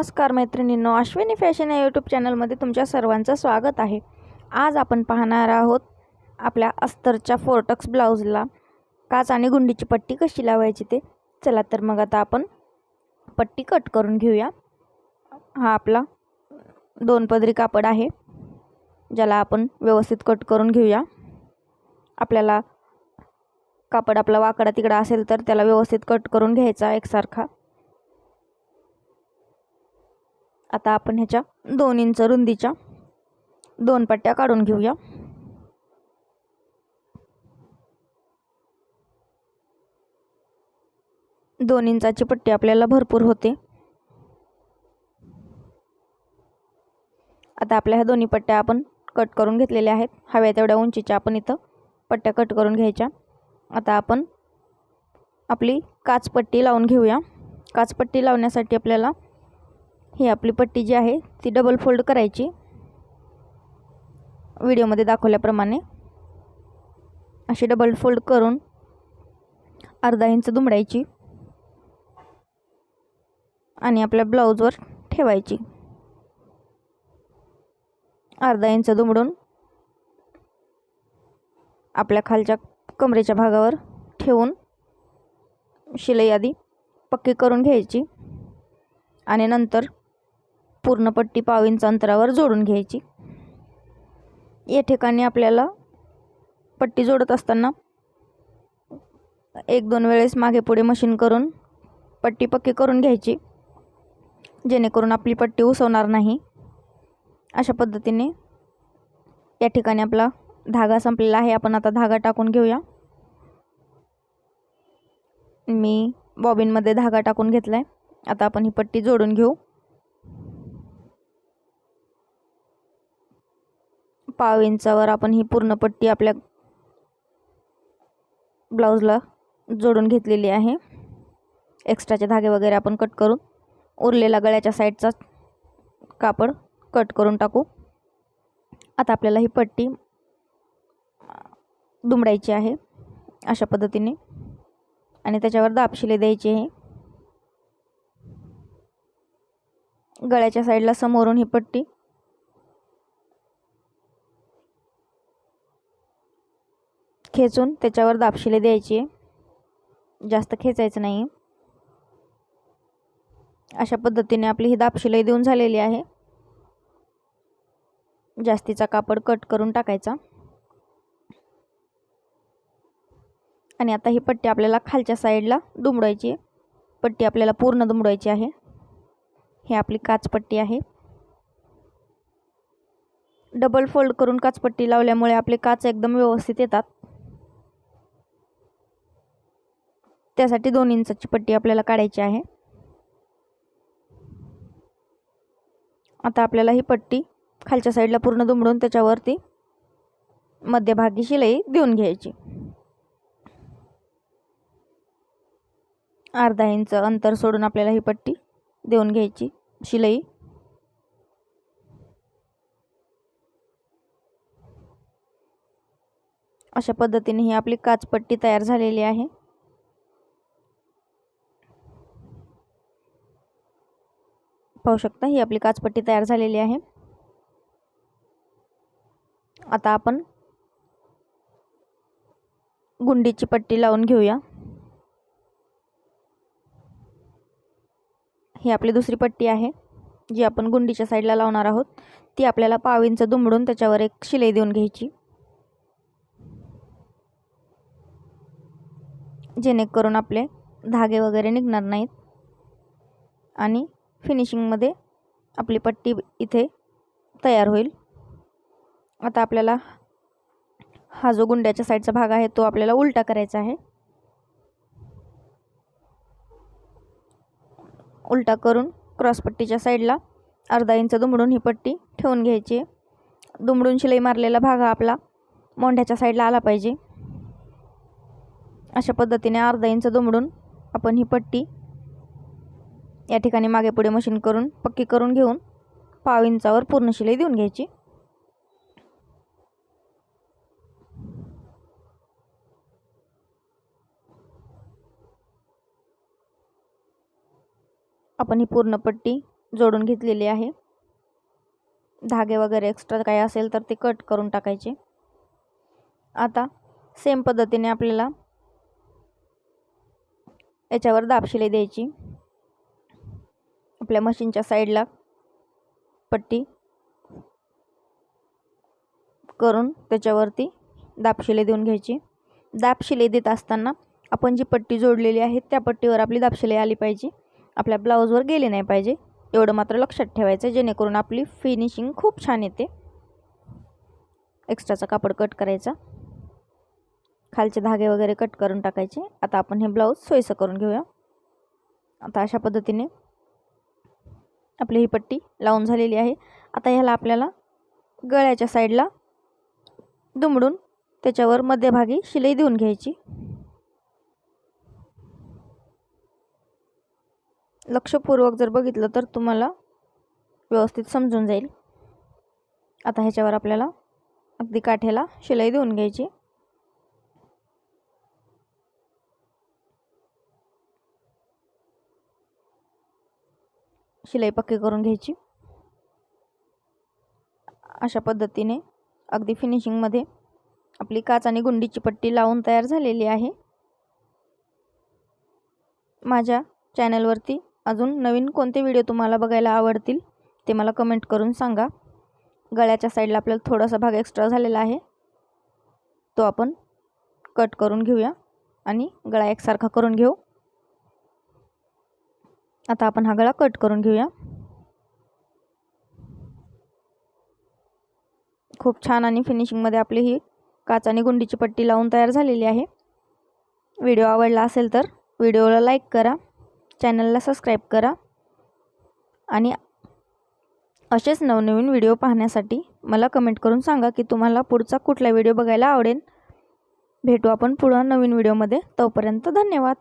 नमस्कार मैत्रिणींनो अश्विनी फॅशन या यूट्यूब चॅनलमध्ये तुमच्या सर्वांचं स्वागत आहे. आज आपण पाहणार आहोत आपल्या अस्तरच्या फोर्टक्स ब्लाऊजला काच आणि गुंडीची पट्टी कशी लावायची ते. चला तर मग आता आपण पट्टी कट करून घेऊया. हा आपला दोन पदरी कापड आहे ज्याला आपण व्यवस्थित कट करून घेऊया. आपल्याला कापड आपला वाकडा तिकडा असेल तर त्याला व्यवस्थित कट करून घ्यायचा एकसारखा. आता आपण ह्याच्या दोन इंच रुंदीच्या दोन पट्ट्या काढून घेऊया. दोन इंचाची पट्टी आपल्याला भरपूर होते. आता आपल्या ह्या दोन्ही पट्ट्या आपण कट करून घेतलेल्या आहेत. हव्या तेवढ्या उंचीच्या आपण इथं पट्ट्या कट करून घ्यायच्या. आता आपण आपली काचपट्टी लावून घेऊया. काचपट्टी लावण्यासाठी आपल्याला ही आपली पट्टी जी आहे ती डबल फोल्ड करायची. व्हिडिओमध्ये दाखवल्याप्रमाणे. अशी डबल फोल्ड करून अर्धा इंच दुमडायची. आणि आपल्या ब्लाऊजवर ठेवायची. अर्धा इंच दुमडून आपल्या खालच्या कमरेच्या भागावर ठेवून शिलाई आधी पक्की करून घ्यायची. आणि नंतर पूर्ण पट्टी पाव इंच अंतरावर जोडून घ्यायची. या ठिकाणी आपल्याला पट्टी जोडत असताना एक दोन वेळेस मागे पुढे मशीन करून पट्टी पक्की करून घ्यायची. जेणेकरून आपली पट्टी उसवणार नाही. अशा पद्धतीने या ठिकाणी आपला धागा संपलेला आहे. आपण आता धागा टाकून घेऊया. मी बॉबिनमध्ये धागा टाकून घेतला आहे आता आपण ही पट्टी जोडून घेऊ. पाव इंचावर आपण ही पूर्ण पट्टी आपल्या ब्लाऊजला जोडून घेतलेली आहे. एक्स्ट्राचे धागे वगैरे आपण कट करून उरलेला गळ्याच्या साईडचा कापड कट करून टाकू. आता आपल्याला ही पट्टी दुमडायची आहे अशा पद्धतीने. आणि त्याच्यावर दाब शिलाई द्यायची आहे. गळ्याच्या साईडला समोरून ही पट्टी खेचून त्याच्यावर दापशिले द्यायची. आहे जास्त खेचायचं नाही. अशा पद्धतीने आपली ही दापशिले देऊन झालेली आहे. जास्तीचा कापड कट करून टाकायचा. आणि आता ही पट्टी आपल्याला खालच्या साईडला दुमडायची आहे. पट्टी आपल्याला पूर्ण दुमडायची आहे. ही आपली काचपट्टी आहे. डबल फोल्ड करून काचपट्टी लावल्यामुळे आपले काच एकदम व्यवस्थित येतात. त्यासाठी दोन इंचाची पट्टी आपल्याला काढायची आहे. आता आपल्याला ही पट्टी खालच्या साईडला पूर्ण दुमडून त्याच्यावरती मध्यभागी शिलाई देऊन घ्यायची. अर्धा इंच अंतर सोडून आपल्याला ही पट्टी देऊन घ्यायची शिलाई. अशा पद्धतीने ही आपली काचपट्टी तयार झालेली आहे. पाहू शकता ही आपली काचपट्टी तयार झालेली आहे. आता आपण गुंडीची पट्टी लावून घेऊया. ही आपली दुसरी पट्टी आहे जी आपण गुंडीच्या साईडला लावणार आहोत. ती आपल्याला पावींचं दुमडून त्याच्यावर एक शिलाई देऊन घ्यायची. जेणेकरून आपले धागे वगैरे निघणार नाहीत. आणि फिनिशिंगमध्ये आपली पट्टी इथे तयार होईल. आता आपल्याला हा जो गुंड्याच्या साईडचा भाग आहे तो आपल्याला उलटा करायचा आहे. उलटा करून क्रॉसपट्टीच्या साईडला अर्धा इंच दुमडून ही पट्टी ठेवून घ्यायची आहे. दुमडून शिलाई मारलेला भाग हा आपला मोंढ्याच्या साईडला आला पाहिजे. अशा पद्धतीने अर्धा इंच दुमडून आपण ही पट्टी या ठिकाणी मागे पुढे मशीन करून पक्की करून घेऊन पाव इंचावर पूर्ण शिलाई देऊन घ्यायची. आपण ही पूर्ण पट्टी जोडून घेतलेली आहे. धागे वगैरे एक्स्ट्रा काही असेल तर ते कट करून टाकायचे. आता सेम पद्धतीने आपल्याला याच्यावर दाब शिलाई द्यायची. आपल्या मशीनच्या साईडला पट्टी करून त्याच्यावरती दापशिले देऊन घ्यायची. दापशिले देत असताना आपण जी पट्टी जोडलेली आहे त्या पट्टीवर आपली दापशिले आली पाहिजे. आपल्या ब्लाऊजवर गेली नाही पाहिजे. एवढं मात्र लक्षात ठेवायचं जेणेकरून आपली फिनिशिंग खूप छान येते. एक्स्ट्राचा कापड कट करायचा. खालचे धागे वगैरे कट करून टाकायचे. आता आपण हे ब्लाऊज सोयीचं करून घेऊया. आता अशा पद्धतीने आपली ही पट्टी लावून झालेली आहे. आता ह्याला आपल्याला गळ्याच्या साईडला दुमडून त्याच्यावर मध्यभागी शिलाई देऊन घ्यायची. लक्षपूर्वक जर बघितलं तर तुम्हाला व्यवस्थित समजून जाईल. आता ह्याच्यावर आपल्याला अगदी काठ्याला शिलाई देऊन घ्यायची. शिलाई पक्की करून घ्यायची. अशा पद्धतीने अगदी फिनिशिंगमध्ये आपली काच आणि गुंडीची पट्टी लावून तयार झालेली आहे. माझ्या चॅनलवरती अजून नवीन कोणते व्हिडिओ तुम्हाला बघायला आवडतील ते मला कमेंट करून सांगा. गळ्याच्या साईडला आपल्याला थोडासा भाग एक्स्ट्रा झालेला आहे. तो आपण कट करून घेऊया आणि गळा एकसारखा करून घेऊ. आता आपण हा गळा कट करून घेऊया. खूप छान आणि फिनिशिंगमध्ये आपली ही काच आणि गुंडीची पट्टी लावून तयार झालेली आहे. व्हिडिओ आवडला असेल तर व्हिडिओला लाईक करा चॅनलला सबस्क्राईब करा आणि असेच नवनवीन व्हिडिओ पाहण्यासाठी मला कमेंट करून सांगा की तुम्हाला पुढचा कुठला व्हिडिओ बघायला आवडेल. भेटू आपण पुढं नवीन व्हिडिओमध्ये. तोपर्यंत धन्यवाद.